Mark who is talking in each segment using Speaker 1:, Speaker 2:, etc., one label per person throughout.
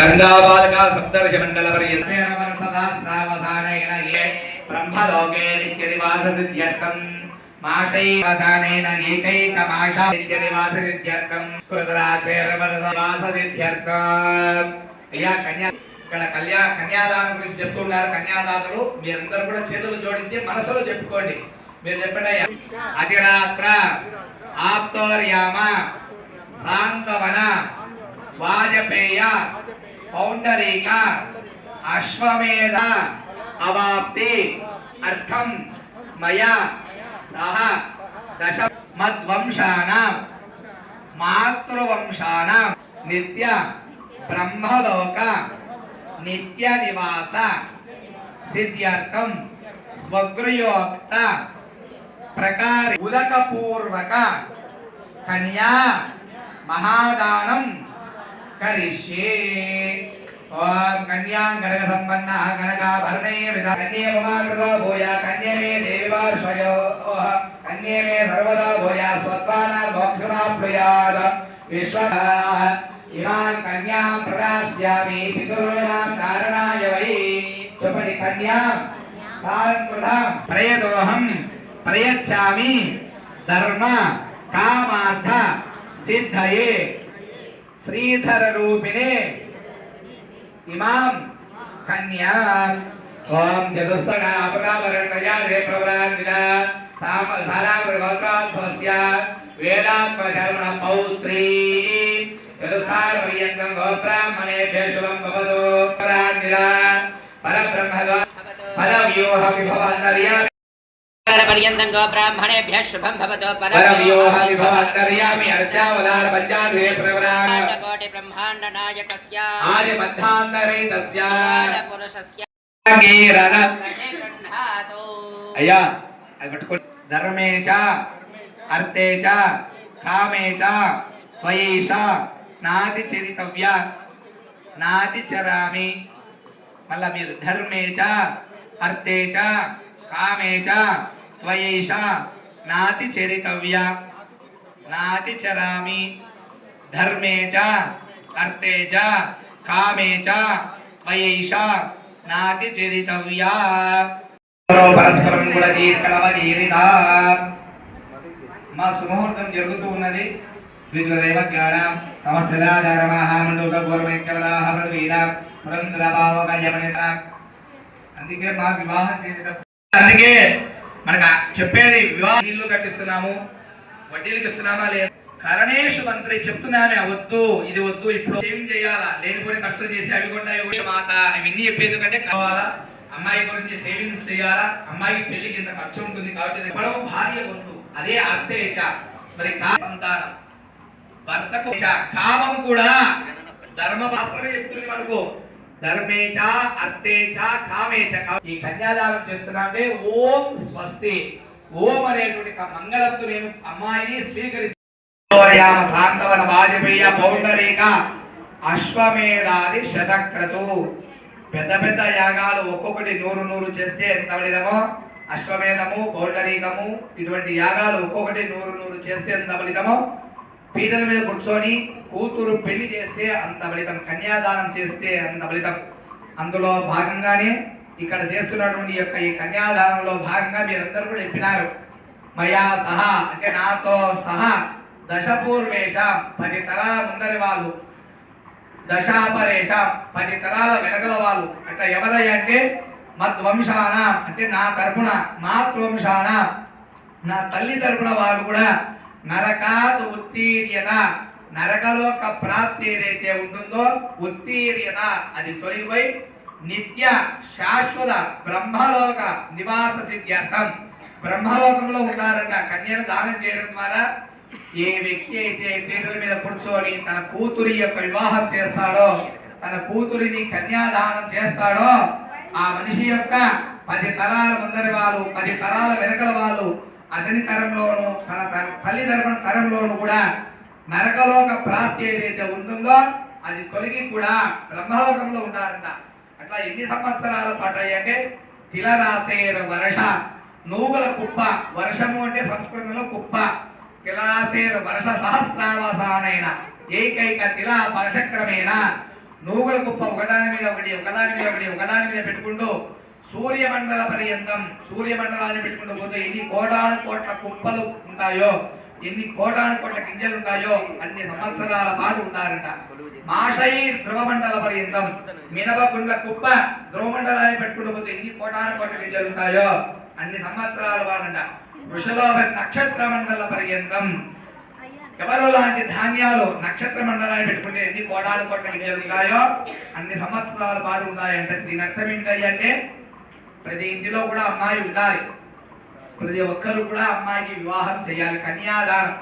Speaker 1: గంగాబాలకా సప్తర్షి మండల పర్యంతరావసానైన ఏ బ్రహ్మలోకే నిత్య నివాస సిద్ధ్యర్థం ఏకైక మాషా నిత్య నివాస సిద్ధ్యర్థం అయ్యా కన్యా ఇక్కడ కళ్యా కన్యాదానం గురించి చెప్తున్నారు కన్యాదాతలు మీరందరూ కూడా చేతులు జోడించి మనసులో చెప్పుకోండి. మీరు చెప్పండి అయ్యా. అతిరాత్ర ఆప్తోర్యామ శాంతవన వాజపేయ పౌండరీక అశ్వమేధ అవాప్తి అర్థం మయా సహ దశ మద్వంశానాం మాతృవంశానాం నిత్య బ్రహ్మలోక నిత్య నివాస సిద్ధ్యర్థం స్వగృయోక్త ప్రకార ఉదకపూర్వక కన్యా మహాదానం కరిష్యే. ఓం కన్యా గణక సంపన్న గణకాభరణే విధ కన్యే మమాకృతో భూయ కన్యే మే దేవివార్షయో కన్యే మే సర్వదా భూయ స్వత్వాన మోక్షమాప్నుయాత్ విశ్వ ఇమాన్ కన్యాం ప్రదాస్యామి పితॄణాం కారణాయ వై. చెప్పండి కన్యాం సారంకృతాం ప్రయదోహం ప్రయచ్చామి ధర్మ కామార్థ సిద్ధయే. శ్రీధర రూపిణే ఇమాం కన్యా ఓం చతుస్సన అపరావరణయా రే ప్రవరాన్విద సామ సారామృత గోత్రాత్మస్య వేదాత్మ ధర్మణ పౌత్రీ చతుసార పర్యంతం గోత్రాహ్మణేభ్య శుభం భవతు ప్రవరాన్విద పరబ్రహ్మ పరవ్యూహ విభవంతర్యా
Speaker 2: పర్యంతం
Speaker 1: పంచాధే ప్రవరాన్
Speaker 2: కోటి బ్రహ్మాండ నాయకస్య
Speaker 1: ఆది మధ్యాంతరే తస్య
Speaker 2: పురుషస్య
Speaker 1: గీరద
Speaker 2: గృహాతు
Speaker 1: అయ్యా అది పట్టుకోండి. ధర్మే చ అర్థే చ కామే చ త్వయేష నాతి చరితవ్య నాతి చరామి. మళ్ళా మీరు ధర్మే చ అర్థే చ కామే చ త్వయేష నాతి చరితవ్య నాతి చరామి ధర్మే చ అర్థే చ కామే చ త్వయేష నాతి చరితవ్య. పరస్పరం కూడా కలవదీరిత మా సుముహూర్తం జరుగుతూ ఉన్నది. ద్విజుల జ్ఞానం సమస్తలా సమస్తదాచార మహామండూక గౌరవైక్యవలాహ ప్రవీణ పురంధర భావక యమనిత అందుకే మా వివాహం చేసేటప్పుడు అందుకే మనకు చెప్పేది వివాహ ఇల్లు కట్టిస్తున్నాము వడ్డీలకు ఇస్తున్నామా లేదు? కరణేషు మంత్రి చెప్తున్నానే వద్దు ఇది వద్దు ఇప్పుడు సేవింగ్ చేయాలా? లేనిపోయిన ఖర్చులు చేసి అవి కూడా ఇవ్వ మాత ఇవన్నీ చెప్పేది కంటే కావాలా? అమ్మాయి గురించి సేవింగ్స్ చేయాలా? అమ్మాయికి పెళ్ళికి ఇంత ఖర్చు ఉంటుంది కాబట్టి ఇవ్వడం భార్య వద్దు. అదే అర్థేచ మరి సంతానం. భర్తకు కామం కూడా ధర్మ పాత్రమే చెప్తుంది మనకు. ధర్మేచ అర్థేచ కామేచ కా- ఈ కన్యాదానం చేస్తున్నామంటే ఓం స్వస్తి. ఓం అనేటువంటి మంగళత్తు నేను అమ్మాయిని స్వీకరిస్తాను సాంతవన వాజపేయ పౌండరీక అశ్వమేధాది శతక్రతు. పెద్ద పెద్ద యాగాలు ఒక్కొక్కటి నూరు నూరు చేస్తే ఎంత ఫలితమో? అశ్వమేధము పౌండరీకము ఇటువంటి యాగాలు ఒక్కొక్కటి నూరు నూరు చేస్తే ఎంత ఫలితమో? పీటల మీద కూర్చొని కూతురు పెళ్ళి చేస్తే అంత ఫలితం కన్యాదానం చేస్తే అంత ఫలితం. అందులో భాగంగానే ఇక్కడ చేస్తున్నటువంటి యొక్క ఈ కన్యాదానంలో భాగంగా మీరందరూ కూడా చెప్పినారు. మయా సహా అంటే నాతో సహా దశపూర్వేష పది తరాల ముందరి వాళ్ళు. దశాపరేష పది తరాల వెనకల వాళ్ళు. అంటే ఎవరై అంటే మద్వంశాన అంటే నా తరపున మాతృవంశాన నా తల్లి తరపున వాళ్ళు కూడా నరకాత్ ఉత్తీర్యత. నరకలోక ప్రాప్తి ఏదైతే ఉంటుందో ఉత్తీర్యత అది తొలగిపోయి నిత్య శాశ్వత బ్రహ్మలోక నివాస సిద్ధ్యర్థం. బ్రహ్మలోకంలో ఉంటారంట కన్యను దానం చేయడం ద్వారా ఏ వ్యక్తి అయితే పీటల మీద కూర్చొని తన కూతురి యొక్క వివాహం చేస్తాడో తన కూతురిని కన్యాదానం చేస్తాడో ఆ మనిషి యొక్క పది తరాల ముందరి వాళ్ళు పది తరాల వెనకల వాళ్ళు అతని తరంలోనూ తన తన తల్లి తరపున తరంలోనూ కూడా నరకలోక ప్రాప్తి ఏదైతే ఉంటుందో అది తొలగి కూడా బ్రహ్మలోకంలో ఉండాలంట. అట్లా ఎన్ని సంవత్సరాలు పడ్డాయంటే తిలరాసేర వర్ష నూగుల కుప్ప వర్షము అంటే సంస్కృతంలో కుప్ప. తిలాసేర వర్ష సహస్రావసానైన ఏకైక తిల పరచక్రమేణ నూగుల కుప్ప ఒకదాని మీద ఒకటి ఒకదాని మీద ఒకటి ఒకదాని మీద పెట్టుకుంటూ సూర్యమండల పర్యంతం సూర్యమండలాన్ని పెట్టుకుంటూ పోతే ఎన్ని కోటాను కోట్ల కుప్పలు ఉంటాయో ఎన్ని కోటాను కోట్ల గింజలు ఉంటాయో అన్ని సంవత్సరాల పాటు ఉంటారంట. మాషైర్ ధ్రువమండల పర్యంతం మినపగుండ్ల కుప్ప ధ్రువమండలాన్ని పెట్టుకుంటూ పోతే ఎన్ని కోటాను కోట్ల గింజలు ఉంటాయో అన్ని సంవత్సరాల పాటంట. వృషలోభ నక్షత్ర మండల పర్యంతం ఎవరు లాంటి ధాన్యాలు నక్షత్ర మండలాన్ని పెట్టుకుంటే ఎన్ని కోటాలు కోట్ల గింజలు ఉంటాయో అన్ని సంవత్సరాల పాటు ఉన్నాయంటే దీని అర్థం ఏంటి అంటే ప్రతి ఇంటిలో కూడా అమ్మాయి ఉండాలి. ప్రతి ఒక్కరు కూడా అమ్మాయికి వివాహం చేయాలి. కన్యాదానం.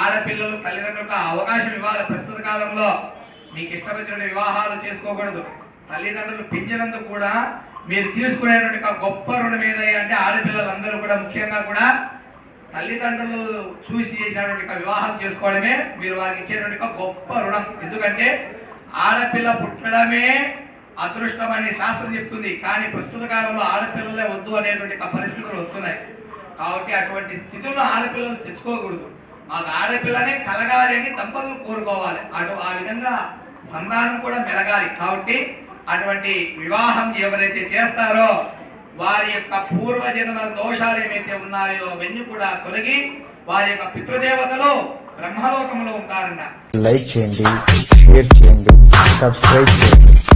Speaker 1: ఆడపిల్లలు తల్లిదండ్రులకు అవకాశం ఇవ్వాలి. ప్రస్తుత కాలంలో మీకు ఇష్టమైన వివాహాలు చేసుకోకూడదు. తల్లిదండ్రులు పెంచినందుకు కూడా మీరు తీసుకునేటువంటి గొప్ప రుణం ఏదై అంటే ఆడపిల్లలందరూ కూడా ముఖ్యంగా కూడా తల్లిదండ్రులు చూసి చేసినటువంటి వివాహం చేసుకోవడమే మీరు వారికి ఇచ్చేటువంటి గొప్ప రుణం. ఎందుకంటే ఆడపిల్ల పుట్టడమే అదృష్టం అనే శాస్త్రం చెప్తుంది. కానీ ప్రస్తుత కాలంలో ఆడపిల్లలే వద్దు అనేటువంటి పరిస్థితులు వస్తున్నాయి. కాబట్టి అటువంటి స్థితుల్లో ఆడపిల్లలు తెచ్చుకోకూడదు. మాకు ఆడపిల్లనే కలగాలి అని దంపతులు కోరుకోవాలి. అటు ఆ విధంగా సంతానం కూడా మెలగాలి. కాబట్టి అటువంటి వివాహం ఎవరైతే చేస్తారో వారి యొక్క పూర్వజన్మ దోషాలు ఏమైతే ఉన్నాయో అవన్నీ కూడా తొలగి వారి యొక్క పితృదేవతలు బ్రహ్మలోకంలో ఉంటారన్న.
Speaker 3: లైక్ చేయండి షేర్ చేయండి సబ్స్క్రైబ్ చేయండి.